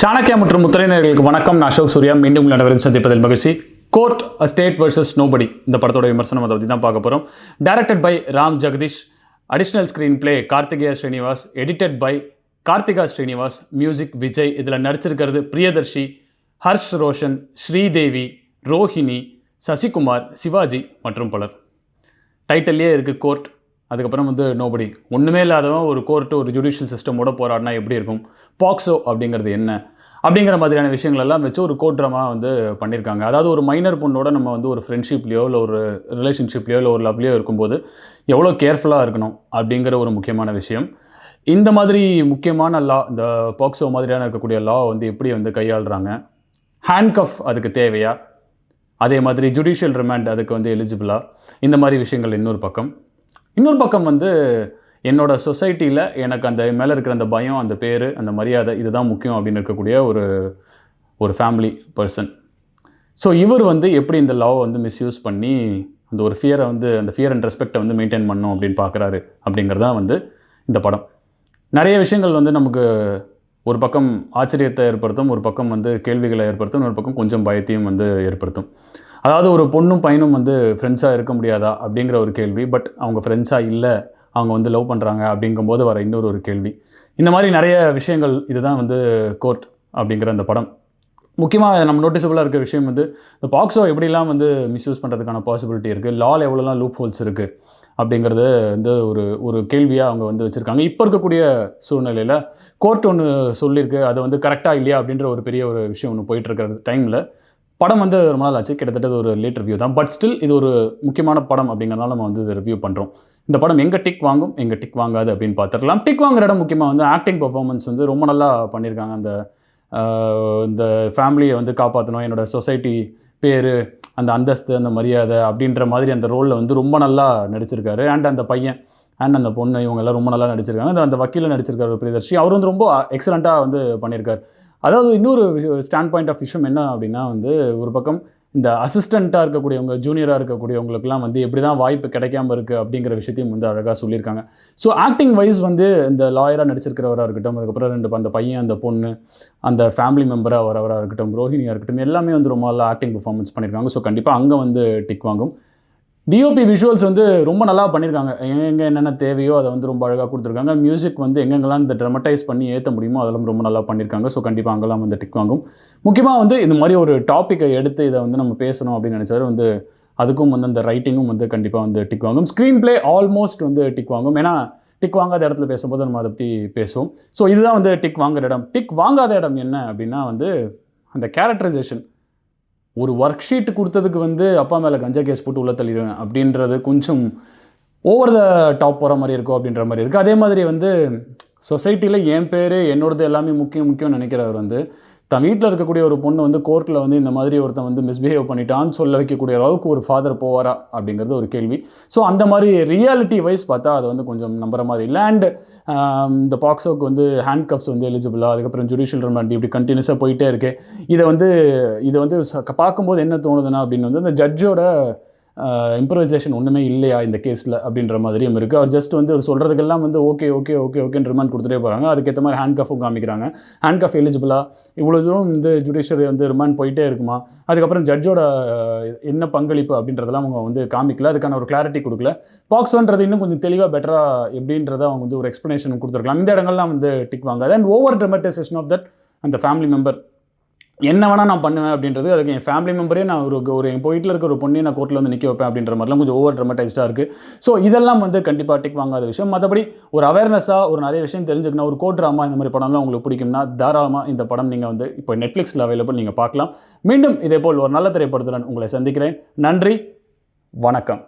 சாணக்கியா மற்றும் முத்திரையினர்களுக்கு வணக்கம். நான் அசோக் சூர்யா. மீண்டும் உங்கள் அனைவரும் சந்திப்பதில் மகிழ்ச்சி. Court a state versus nobody இந்த படத்தோட விமர்சனம் அதை பற்றி தான் பார்க்க போகிறோம் directed by Ram Jagadish. Additional screenplay Karthikeya Srinivas. Edited by Karthika Srinivas. Music Vijay. இதில் நடிச்சிருக்கிறது பிரியதர்ஷி ஹர்ஷ் ரோஷன் ஸ்ரீதேவி ரோஹிணி சசிகுமார் சிவாஜி மற்றும் பலர். டைட்டில்லே இருக்குது கோர்ட் அதுக்கப்புறம் வந்து நோபடி ஒன்றுமே இல்லாதவன் ஒரு கோர்ட்டு ஒரு ஜுடிஷியல் சிஸ்டமோட போராடினா எப்படி இருக்கும்? பாக்ஸோ அப்படிங்கிறது என்ன? அப்படிங்கிற மாதிரியான விஷயங்கள் எல்லாம் வச்சு ஒரு கோட்ரமாக வந்து பண்ணியிருக்காங்க. அதாவது ஒரு மைனர் பொண்ணோட நம்ம வந்து ஒரு ஃப்ரெண்ட்ஷிப்லையோ இல்லை ஒரு ரிலேஷன்ஷிப்லையோ இல்லை ஒரு லவ்லையோ இருக்கும்போது எவ்வளோ கேர்ஃபுல்லாக இருக்கணும் அப்படிங்கிற ஒரு முக்கியமான விஷயம். இந்த மாதிரி முக்கியமான லா இந்த பாக்ஸோ மாதிரியான இருக்கக்கூடிய லா வந்து எப்படி வந்து கையாளுறாங்க? ஹேண்ட்கஃப் அதுக்கு தேவையா? அதே மாதிரி ஜுடிஷியல் ரிமாண்ட் அதுக்கு வந்து எலிஜிபிளா இந்த மாதிரி விஷயங்கள் இன்னொரு பக்கம். இன்னொரு பக்கம் வந்து என்னோட சொசைட்டியில் எனக்கு அந்த மேலே இருக்கிற அந்த பயம் அந்த பேர் அந்த மரியாதை இதுதான் முக்கியம் அப்படின்னு இருக்கக்கூடிய ஒரு ஒரு ஃபேமிலி பர்சன் ஸோ இவர் வந்து எப்படி இந்த லாவை வந்து மிஸ்யூஸ் பண்ணி அந்த ஒரு ஃபியரை வந்து அந்த ஃபியர் அண்ட் ரெஸ்பெக்டை வந்து மெயின்டைன் பண்ணும் அப்படின்னு பார்க்குறாரு அப்படிங்கிறது தான் வந்து இந்த படம். நிறைய விஷயங்கள் வந்து நமக்கு ஒரு பக்கம் ஆச்சரியத்தை ஏற்படுத்தும் ஒரு பக்கம் வந்து கேள்விகளை ஏற்படுத்தும் ஒரு பக்கம் கொஞ்சம் பயத்தையும் வந்து ஏற்படுத்தும். அதாவது ஒரு பொண்ணும் பையனும் வந்து ஃப்ரெண்ட்ஸாக இருக்க முடியாதா அப்படிங்கிற ஒரு கேள்வி பட் அவங்க ஃப்ரெண்ட்ஸாக இல்லை அவங்க வந்து லவ் பண்ணுறாங்க அப்படிங்கும்போது வர இன்னொரு ஒரு கேள்வி. இந்த மாதிரி நிறைய விஷயங்கள் இதுதான் வந்து கோர்ட் அப்படிங்கிற அந்த படம். முக்கியமாக நம்ம நோட்டிசபிளாக இருக்கிற விஷயம் வந்து இந்த பாக்ஸோ எப்படிலாம் வந்து மிஸ்யூஸ் பண்ணுறதுக்கான பாசிபிலிட்டி இருக்குது லால் எவ்வளோலாம் லூப் ஹோல்ஸ் இருக்குது அப்படிங்கிறது வந்து ஒரு ஒரு கேள்வியாக அவங்க வந்து வச்சுருக்காங்க. இப்போ இருக்கக்கூடிய சூழ்நிலையில் கோர்ட் ஒன்று சொல்லியிருக்கு அது வந்து கரெக்டாக இல்லையா அப்படின்ற ஒரு பெரிய ஒரு விஷயம் ஒன்று போயிட்டுருக்கிற டைமில் படம் வந்து ரொம்ப நாள் ஆச்சு. கிட்டத்தட்ட ஒரு லேட் ரிவ்யூ தான். பட் ஸ்டில் இது ஒரு முக்கியமான படம் அப்படிங்கிறனால நம்ம வந்து ரிவ்யூ பண்ணுறோம் இந்த படம் எங்கே டிக் வாங்கும் எங்கே டிக் வாங்காது அப்படின்னு பார்த்துக்கலாம் டிக் வாங்குற இடம் முக்கியமாக வந்து ஆக்டிங் பர்ஃபார்மன்ஸ் வந்து ரொம்ப நல்லா பண்ணியிருக்காங்க அந்த இந்த ஃபேமிலியை வந்து காப்பாற்றணும் என்னோட சொசைட்டி பேர் அந்த அந்தஸ்து அந்த மரியாதை அப்படின்ற மாதிரி அந்த ரோலில் வந்து ரொம்ப நல்லா நடிச்சிருக்காரு. அண்ட் அந்த பையன் அண்ட் அந்த பொண்ணு இவங்க எல்லாம் ரொம்ப நல்லா நடிச்சிருக்காங்க. அந்த- அந்த வக்கீல நடிச்சிருக்காரு பிரியதர்ஷி. அவர் வந்து ரொம்ப எக்ஸலண்ட்டாக வந்து பண்ணியிருக்கார் அதாவது இன்னொரு ஸ்டாண்ட் பாயிண்ட் ஆஃப் விஷயம் என்ன அப்படின்னா வந்து ஒரு பக்கம் இந்த அசிஸ்டண்ட்டாக இருக்கக்கூடியவங்க ஜூனியராக இருக்கக்கூடியவங்களுக்குலாம் வந்து எப்படி தான் வாய்ப்பு கிடைக்காம இருக்குது அப்படிங்கிற விஷயத்தையும் வந்து அழகாக சொல்லியிருக்காங்க. ஸோ ஆக்டிங் வைஸ் வந்து இந்த லாயராக நடிச்சிருக்கிறவராக இருக்கட்டும் அதுக்கப்புறம் ரெண்டு அந்த பையன் அந்த பொண்ணு அந்த ஃபேமிலி மெம்பராக வரவராக இருக்கட்டும் ரோஹினியாக இருக்கட்டும் எல்லாமே வந்து ரொம்ப நல்லா ஆக்டிங் பர்ஃபார்மன்ஸ் பண்ணியிருக்காங்க. ஸோ கண்டிப்பாக அங்கே வந்து டிக் வாங்கும். டிஓபி விஷுவல்ஸ் வந்து ரொம்ப நல்லா பண்ணியிருக்காங்க எங்கே என்னென்ன தேவையோ அதை வந்து ரொம்ப அழகாக கொடுத்துருக்காங்க. மியூசிக் வந்து எங்கெங்கெல்லாம் இந்த ட்ரமட்டைஸ் பண்ணி ஏற்ற முடியுமோ அதெல்லாம் ரொம்ப நல்லா பண்ணியிருக்காங்க ஸோ கண்டிப்பாக அங்கெல்லாம் வந்து டிக் வாங்கும். முக்கியமாக வந்து இந்த மாதிரி ஒரு டாப்பிக்கை எடுத்து இதை வந்து நம்ம பேசணும் அப்படின்னு நினச்சாரு வந்து அதுக்கும் வந்து அந்த ரைட்டிங்கும் வந்து கண்டிப்பாக வந்து டிக் வாங்கும். ஸ்க்ரீன் ப்ளே ஆல்மோஸ்ட் வந்து டிக் வாங்கும். ஏன்னா டிக் வாங்காத இடத்துல பேசும்போது நம்ம அதை பற்றி பேசுவோம். ஸோ இதுதான் வந்து டிக் வாங்குற இடம். டிக் வாங்காத இடம் என்ன அப்படின்னா வந்து அந்த கேரக்டரைசேஷன் ஒரு ஒர்க் ஷீட் கொடுத்ததுக்கு வந்து அப்பா மேலே கஞ்சா கேஸ் போட்டு உள்ள தள்ளிடுவேன் அப்படின்றது கொஞ்சம் ஓவர் த டாப் போகிற மாதிரி இருக்கும் அப்படின்ற மாதிரி இருக்குது அதே மாதிரி வந்து சொசைட்டியில் என் பேர் என்னோடது எல்லாமே முக்கியம் முக்கியம் நினைக்கிறவர் வந்து தன் வீட்டில் இருக்கக்கூடிய ஒரு பொண்ணு வந்து கோர்ட்டில் வந்து இந்த மாதிரி ஒருத்தன் வந்து மிஸ்பிஹேவ் பண்ணிட்டான்னு சொல்ல வைக்கக்கூடிய அளவுக்கு ஒரு ஃபாதர் போவாரா அப்படிங்கிறது ஒரு கேள்வி. ஸோ அந்த மாதிரி ரியாலிட்டி வைஸ் பார்த்தா அது வந்து கொஞ்சம் நம்புற மாதிரி இல்லை. அண்ட் இந்த பாக்ஸோக்கு வந்து ஹேண்ட் கப்ஸ் வந்து எலிஜிபிளாக அதுக்கப்புறம் ஜுடிஷியல் ரிமாண்ட் இப்படி கண்டினியூஸாக போயிட்டே இருக்கு. இதை வந்து இதை வந்து ச- பார்க்கும்போது என்ன தோணுதுன்னா அப்படின்னு வந்து அந்த ஜட்ஜோட இம்ப்ரவைசேஷன் ஒன்றுமே இல்லையா இந்த கேஸில் அப்படின்ற மாதிரியும் இருக்குது அவர் ஜஸ்ட் வந்து அவர் சொல்கிறதுக்கெல்லாம் வந்து ஓகே ஓகே ஓகே ஓகேன்னு ரிமாண்ட் கொடுத்துட்டே போகிறாங்க அதுக்கேற்ற மாதிரி ஹேண்ட் கஃபும் காமிக்கிறாங்க. ஹேண்ட் கஃப் எலிஜிபிளாக இவ்வளோ தூரம் வந்து ஜுடிஷியரி வந்து ரிமாண்ட் போயிட்டே இருக்குமா? அதுக்கப்புறம் ஜட்ஜோட என்ன பங்களிப்பு அப்படின்றதெல்லாம் அவங்க வந்து காமிக்கல. அதுக்கான ஒரு கிளாரிட்டி கொடுக்கல. பாக்ஸோன்றது இன்னும் கொஞ்சம் தெளிவாக பெட்டராக எப்படின்றத அவங்க வந்து ஒரு எக்ஸ்ப்ளனேஷன் கொடுத்துருக்கலாம். இந்த இடங்கள்லாம் வந்து டிக் வாங்க then over dramatisation of that அந்த ஃபேமிலி மெம்பர் என்ன வேணால் நான் பண்ணுவேன் அப்படின்றது அதுக்கு என் ஃபேமிலி மெம்பரே நான் ஒரு ஒரு என் வீட்டில் இருக்க ஒரு பொண்ணையும் நான் கோர்ட்டில் வந்து நிற்க வைப்பேன் அப்படின்ற மாதிரிலாம் கொஞ்சம் ஓவர் ட்ரமட்டைஸ்டாக இருக்குது ஸோ இதெல்லாம் வந்து கண்டிப்பாக டிக் வாங்காத விஷயம். மற்றபடி ஒரு அவேர்னஸாக ஒரு நிறைய விஷயம் தெரிஞ்சுக்கணும். ஒரு கோட் ட்ராமா இந்த மாதிரி படம்லாம் உங்களுக்கு பிடிக்கும்னா தாராளமாக இந்த படம் நீங்கள் வந்து இப்போ நெட்ஃப்ளிக்ஸில் அவைலபிள் நீங்கள் பார்க்கலாம். மீண்டும் இதே போல் ஒரு நல்ல திரைப்படத்துடன் உங்களை சந்திக்கிறேன். நன்றி வணக்கம்.